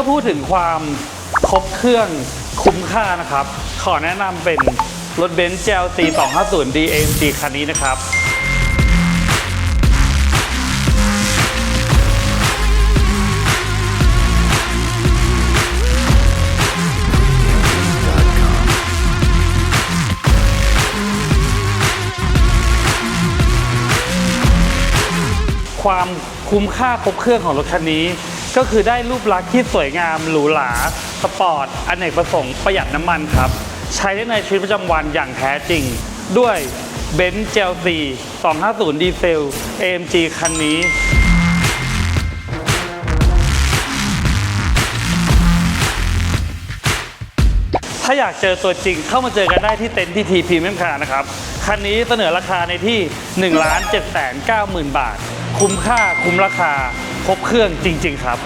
ถ้าพูดถึงความครบเครื่องคุ้มค่านะครับ ขอแนะนำเป็นรถเบนซ์ GLC 250 DAMG คันนี้นะครับความคุ้มค่าครบเครื่องของรถคันนี้ ก็คือได้รูปลักษณ์ที่สวยงามหรูหราสปอร์ตอเนกประสงค์ประหยัดน้ำมันครับ ใช้ได้ในชีวิตประจำวันอย่างแท้จริง ด้วยเบนซ์ GLC 250 ดีเซล AMG คันนี้ถ้าอยากเจอตัวจริงเข้ามาเจอกันได้ที่เต็นท์ทีทีพีเมมคานะครับ คันนี้เสนอราคาในที่ 1 7 9 0 0 0 0 บาท คุ้มค่าคุ้มราคา ครบเครื่องจริง ๆ ครับ